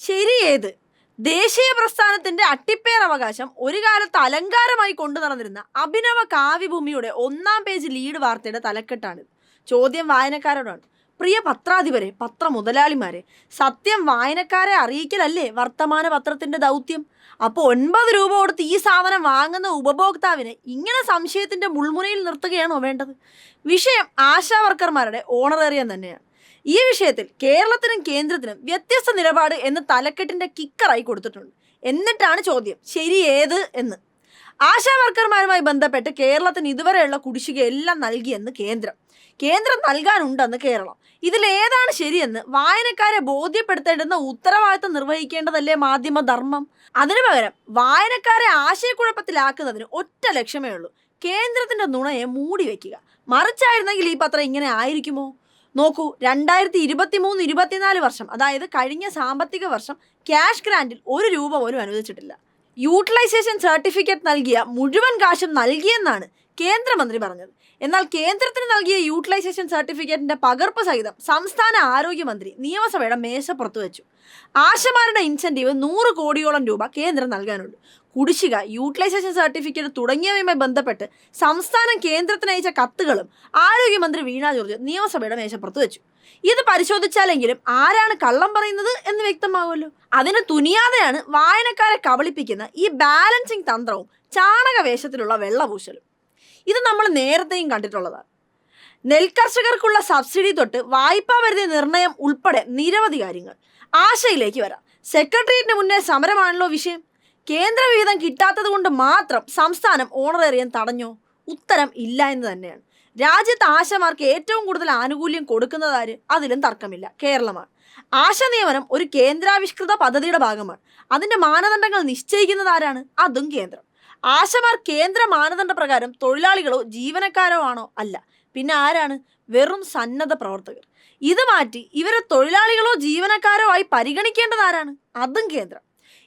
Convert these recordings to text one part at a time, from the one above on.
ശരി ഏത് ദേശീയ പ്രസ്ഥാനത്തിന്റെ അട്ടിപ്പേർ അവകാശം ഒരു കാലത്ത് അലങ്കാരമായി കൊണ്ടു നടന്നിരുന്ന അഭിനവ കാവ്യഭൂമിയുടെ ഒന്നാം പേജ് ലീഡ് വാർത്തയുടെ തലക്കെട്ടാണിത്. ചോദ്യം വായനക്കാരോടാണ്. പ്രിയ പത്രാധിപരെ പത്ര മുതലാളിമാരെ സത്യം വായനക്കാരെ അറിയിക്കലല്ലേ വർത്തമാന പത്രത്തിന്റെ ദൗത്യം? അപ്പോൾ ഒൻപത് രൂപ കൊടുത്ത് ഈ സാധനം വാങ്ങുന്ന ഉപഭോക്താവിനെ ഇങ്ങനെ സംശയത്തിന്റെ മുൾമുനയിൽ നിർത്തുകയാണോ വേണ്ടത്? വിഷയം ആശാവർക്കർമാരുടെ ഓണറേറിയം തന്നെയാണ്. ഈ വിഷയത്തിൽ കേരളത്തിനും കേന്ദ്രത്തിനും വ്യത്യസ്ത നിലപാട് എന്ന് തലക്കെട്ടിന്റെ കിക്കറായി കൊടുത്തിട്ടുണ്ട്. എന്നിട്ടാണ് ചോദ്യം ശരി ഏത് എന്ന്. ആശാ വർക്കർമാരുമായി ബന്ധപ്പെട്ട് കേരളത്തിന് ഇതുവരെയുള്ള കുടിശ്ശിക എല്ലാം നൽകിയെന്ന് കേന്ദ്രം. കേന്ദ്രം നൽകാനുണ്ടെന്ന് കേരളം. ഇതിലേതാണ് ശരിയെന്ന് വായനക്കാരെ ബോധ്യപ്പെടുത്തേണ്ടുന്ന ഉത്തരവാദിത്തം നിർവഹിക്കേണ്ടതല്ലേ മാധ്യമ ധർമ്മം? അതിനു പകരം വായനക്കാരെ ആശയക്കുഴപ്പത്തിലാക്കുന്നതിന് ഒറ്റ ലക്ഷ്യമേ ഉള്ളൂ കേന്ദ്രത്തിന്റെ നുണയെ മൂടി വെക്കുക മറിച്ചായിരുന്നെങ്കിൽ ഈ പത്രം ഇങ്ങനെ ആയിരിക്കുമോ? നോക്കൂ രണ്ടായിരത്തി ഇരുപത്തി മൂന്ന് ഇരുപത്തിനാല് വർഷം അതായത് കഴിഞ്ഞ സാമ്പത്തിക വർഷം ക്യാഷ് ഗ്രാൻഡിൽ ഒരു രൂപ പോലും അനുവദിച്ചിട്ടില്ല. യൂട്ടിലൈസേഷൻ സർട്ടിഫിക്കറ്റ് നൽകിയ മുഴുവൻ കാശും നൽകിയെന്നാണ് കേന്ദ്രമന്ത്രി പറഞ്ഞത്. എന്നാൽ കേന്ദ്രത്തിന് നൽകിയ യൂട്ടിലൈസേഷൻ സർട്ടിഫിക്കറ്റിന്റെ പകർപ്പ് സഹിതം സംസ്ഥാന ആരോഗ്യമന്ത്രി നിയമസഭയുടെ മേശപ്പുറത്ത് വെച്ചു. ആശമാരുടെ ഇൻസെന്റീവ് നൂറ് കോടിയോളം രൂപ കേന്ദ്രം നൽകാനുണ്ട്. കുടിശ്ശിക യൂട്ടിലൈസേഷൻ സർട്ടിഫിക്കറ്റ് തുടങ്ങിയവയുമായി ബന്ധപ്പെട്ട് സംസ്ഥാനം കേന്ദ്രത്തിന് അയച്ച കത്തുകളും ആരോഗ്യമന്ത്രി വീണ ജോർജ് നിയമസഭയുടെ മേശപ്പുറത്ത് വെച്ചു. ഇത് പരിശോധിച്ചാലെങ്കിലും ആരാണ് കള്ളം പറയുന്നത് എന്ന് വ്യക്തമാവുമല്ലോ. അതിന് തുനിയാതെയാണ് വായനക്കാരെ കബളിപ്പിക്കുന്ന ഈ ബാലൻസിങ് തന്ത്രവും ചാണക വേഷത്തിലുള്ള വെള്ളപൂശലും. ഇത് നമ്മൾ നേരത്തെയും കണ്ടിട്ടുള്ളതാണ്. നെൽകർഷകർക്കുള്ള സബ്സിഡി തൊട്ട് വായ്പാ പരിധി നിർണയം ഉൾപ്പെടെ നിരവധി കാര്യങ്ങൾ. ആശയിലേക്ക് വരാം. സെക്രട്ടേറിയറ്റിന് മുന്നേ സമരമാണല്ലോ വിഷയം. കേന്ദ്ര വിഹിതം കിട്ടാത്തത് കൊണ്ട് മാത്രം സംസ്ഥാനം ഓണറേറിയം തടഞ്ഞോ. ഉത്തരം ഇല്ല എന്ന് തന്നെയാണ്. രാജ്യത്ത് ആശമാർക്ക് ഏറ്റവും കൂടുതൽ ആനുകൂല്യം കൊടുക്കുന്നതാര് അതിലും തർക്കമില്ല. കേരളമാണ്. ആശ നിയമനം ഒരു കേന്ദ്രാവിഷ്കൃത പദ്ധതിയുടെ ഭാഗമാണ്. അതിന്റെ മാനദണ്ഡങ്ങൾ നിശ്ചയിക്കുന്നതാരാണ് അതും കേന്ദ്രം. ആശമാർ കേന്ദ്ര മാനദണ്ഡ പ്രകാരം തൊഴിലാളികളോ ജീവനക്കാരോ ആണോ അല്ല. പിന്നെ ആരാണ്? വെറും സന്നദ്ധ പ്രവർത്തകർ. ഇത് മാറ്റി ഇവരെ തൊഴിലാളികളോ ജീവനക്കാരോ ആയി പരിഗണിക്കേണ്ടത് ആരാണ്? അതും കേന്ദ്രം.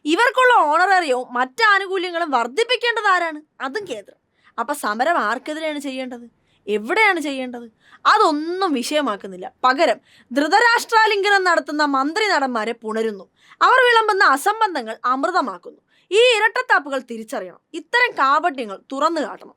ഇവർക്കുള്ള ഓണറേറിയവും മറ്റ് ആനുകൂല്യങ്ങളും വർദ്ധിപ്പിക്കേണ്ടത് ആരാണ്? അതും കേന്ദ്രം. അപ്പൊ സമരം ആർക്കെതിരെയാണ് ചെയ്യേണ്ടത്? എവിടെയാണ് ചെയ്യേണ്ടത്? അതൊന്നും വിഷയമാക്കുന്നില്ല. പകരം ധൃതരാഷ്ട്രാലിംഗനം നടത്തുന്ന മന്ത്രി നടന്മാരെ പുണരുന്നു. അവർ വിളമ്പുന്ന അസംബന്ധങ്ങൾ അമൃതമാക്കുന്നു. ഈ ഇരട്ടത്താപ്പുകൾ തിരിച്ചറിയണം. ഇത്തരം കാപട്യങ്ങൾ തുറന്നു കാട്ടണം.